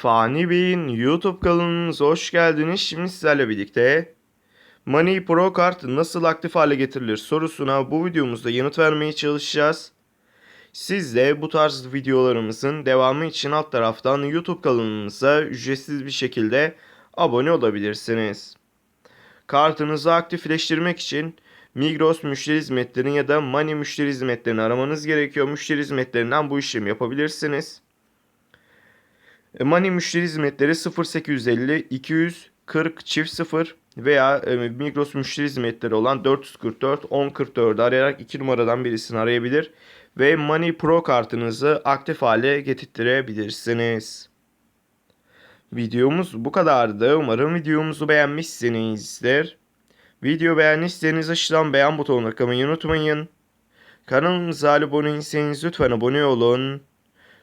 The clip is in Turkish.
Fani Bey'in YouTube kanalımıza hoş geldiniz. Şimdi sizlerle birlikte Money Pro Kart nasıl aktif hale getirilir sorusuna bu videomuzda yanıt vermeye çalışacağız. Siz de bu tarz videolarımızın devamı için alt taraftan YouTube kanalımıza ücretsiz bir şekilde abone olabilirsiniz. Kartınızı aktifleştirmek için Migros müşteri hizmetlerini ya da Money müşteri hizmetlerini aramanız gerekiyor. Müşteri hizmetlerinden bu işlemi yapabilirsiniz. E, Money müşteri hizmetleri 0850 240 çift 0 veya e, Migros müşteri hizmetleri olan 444 1044 arayarak iki numaradan birisini arayabilir ve Money Pro kartınızı aktif hale getirtirebilirsiniz. Videomuz bu kadardı. Umarım videomuzu beğenmişsinizdir. Video beğendiyseniz aşağıdan beğen butonuna tıklamayı unutmayın. Kanalımıza abone değilseniz lütfen abone olun.